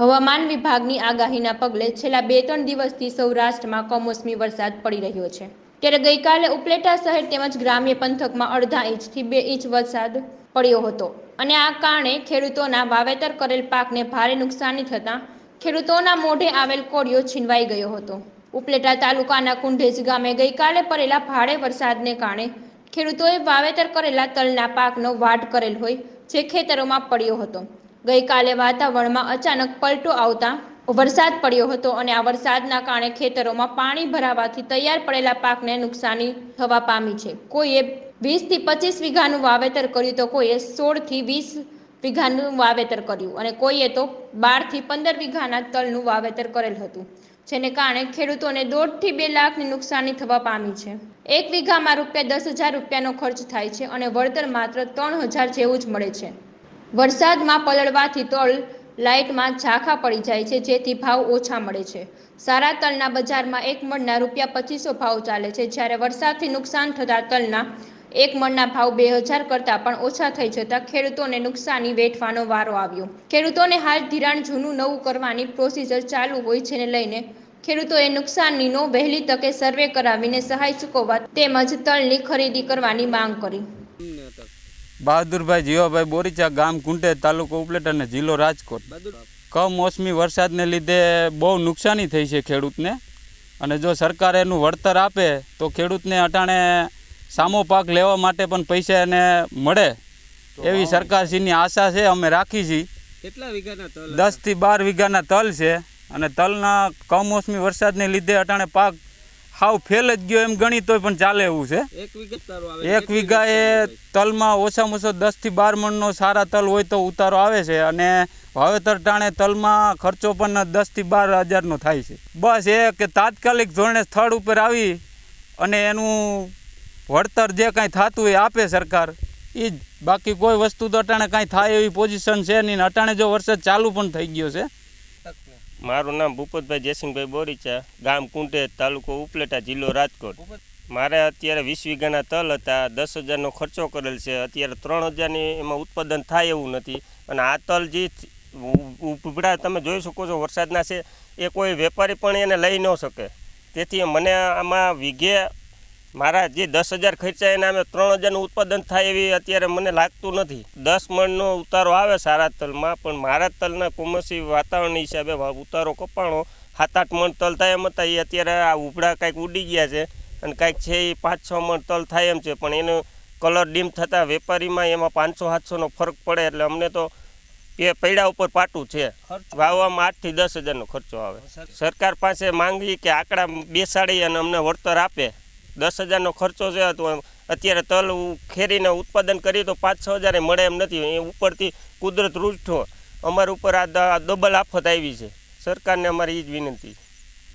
હવામાન વિભાગની આગાહીના પગલે છેલ્લા બે ત્રણ દિવસથી સૌરાષ્ટ્રમાં કમોસમી વરસાદ પડી રહ્યો છે. ત્યારે ગઈકાલે ઉપલેટા શહેર તેમજ ગ્રામ્ય પંથકમાં અડધા ઇંચથી બે ઇંચ વરસાદ પડ્યો હતો અને આ કારણે ખેડૂતોના વાવેતર કરેલ પાકને ભારે નુકસાની થતાં ખેડૂતોના મોઢે આવેલ કોળિયો છીનવાઈ ગયો હતો. ઉપલેટા તાલુકાના કુંઢેજ ગામે ગઈકાલે પડેલા ભારે વરસાદને કારણે ખેડૂતોએ વાવેતર કરેલા તલના પાકનો વાઢ કરેલ હોય જે ખેતરોમાં પડ્યો હતો. ગઈકાલે વાતાવરણમાં અચાનક પલટો આવતા વરસાદ પડ્યો હતો અને આ વરસાદના કારણે ખેતરોમાં પાણી ભરાવાથી તૈયાર પડેલા પાકને નુકસાની થવા પામી છે. કોઈએ વીસથી પચીસ વીઘાનું વાવેતર કર્યું તો કોઈએ સોળથી વીસ વીઘાનું વાવેતર કર્યું અને કોઈએ તો બારથી પંદર વીઘાના તલનું વાવેતર કરેલ હતું, જેને કારણે ખેડૂતોને દોઢથી બે લાખની નુકસાની થવા પામી છે. એક વીઘામાં રૂપિયા દસ હજાર રૂપિયાનો ખર્ચ થાય છે અને વળતર માત્ર ત્રણ હજાર જેવું જ મળે છે. વરસાદમાં પલળવાથી તલ લાઇટમાં ઝાંખા પડી જાય છે, જેથી ભાવ ઓછા મળે છે. સારા તલના બજારમાં એક મણના રૂપિયા પચીસો ભાવ ચાલે છે. જ્યારે વરસાદથી નુકસાન થતા તલના એક મણના ભાવ બે હજાર કરતાં પણ ઓછા થઈ જતાં ખેડૂતોને નુકસાની વેઠવાનો વારો આવ્યો. ખેડૂતોને હાલ ધિરાણ જૂનું નવું કરવાની પ્રોસિજર ચાલુ હોય જેને લઈને ખેડૂતોએ નુકસાનીનો વહેલી તકે સર્વે કરાવીને સહાય ચૂકવવા તેમજ તલની ખરીદી કરવાની માંગ કરી. બહાદુરભાઈ જીવાભાઈ બોરીચા ગામ કુંટે તાલુકો ઉપલેટ અને જિલ્લો રાજકોટ. કમોસમી વરસાદને લીધે બહુ નુકસાની થઈ છે ખેડૂતને. અને જો સરકાર એનું વળતર આપે તો ખેડૂતને અટાણે સામો પાક લેવા માટે પણ પૈસા એને મળે. એવી સરકારશ્રીની આશા છે અમે રાખી છીએ. કેટલા વીઘાના તલ દસથી બાર વીઘાના તલ છે અને તલના કમોસમી વરસાદને લીધે અટાણે પાક હાવ ફેલ જ ગયો એમ ગણી તોય પણ ચાલે એવું છે. એક વીઘા એ વીઘાએ તલમાં ઓછામાં ઓછો દસથી બાર મણનો સારા તલ હોય તો ઉતારો આવે છે અને વાવેતર ટાણે તલમાં ખર્ચો પણ દસથી બાર હજારનો થાય છે. બસ એ કે તાત્કાલિક ધોરણે સ્થળ ઉપર આવી અને એનું વળતર જે કાંઈ થતું હોય એ આપે સરકાર. એ જ. બાકી કોઈ વસ્તુ તો અટાણે કાંઈ થાય એવી પોઝિશન છે નહીં અટાણે જો વરસાદ ચાલુ પણ થઈ ગયો છે. મારું નામ ભૂપતભાઈ જયસિંહભાઈ બોરીચા, ગામ કુંટે તાલુકો ઉપલેટા, જિલ્લો રાજકોટ. મારે અત્યારે વીસ વીઘાના તલ હતા, દસ હજારનો ખર્ચો કરેલ છે. અત્યારે ત્રણ હજારની એમાં ઉત્પાદન થાય એવું નથી. અને આ તલ જે ઉભડા તમે જોઈ શકો છો, વરસાદના છે, એ કોઈ વેપારી પણ એને લઈ ન શકે. તેથી મને આમાં વીઘે મારા જે દસ હજાર ખર્ચા એના અમે ત્રણ હજારનું ઉત્પાદન થાય એવી અત્યારે મને લાગતું નથી. દસ મણનો ઉતારો આવે સારા તલમાં પણ મારા તલના કુમસી વાતાવરણ હિસાબે ઉતારો કપાણો સાત આઠ મણ તલ થાય એમ હતા એ અત્યારે આ ઉભડા કાંઈક ઉડી ગયા છે અને કાંઈક છે એ પાંચ છ મણ તલ થાય એમ છે પણ એનો કલર ડીમ થતાં વેપારીમાં એમાં પાંચસો સાતસોનો ફરક પડે એટલે અમને તો એ પૈડા ઉપર પાટું છે. વાવવામાં આઠથી દસ હજારનો ખર્ચો આવે. સરકાર પાસે માંગી કે આંકડા બેસાડી અને અમને વળતર આપે. દસ હજારનો ખર્ચો છે તો અત્યારે તલ ખેરીને ઉત્પાદન કરીએ તો પાંચ છ હજારે મળે એમ નથી. એ ઉપરથી કુદરત રૂઠો અમારા ઉપર આ દબલ આફત આવી છે. સરકારને અમારી એ જ વિનંતી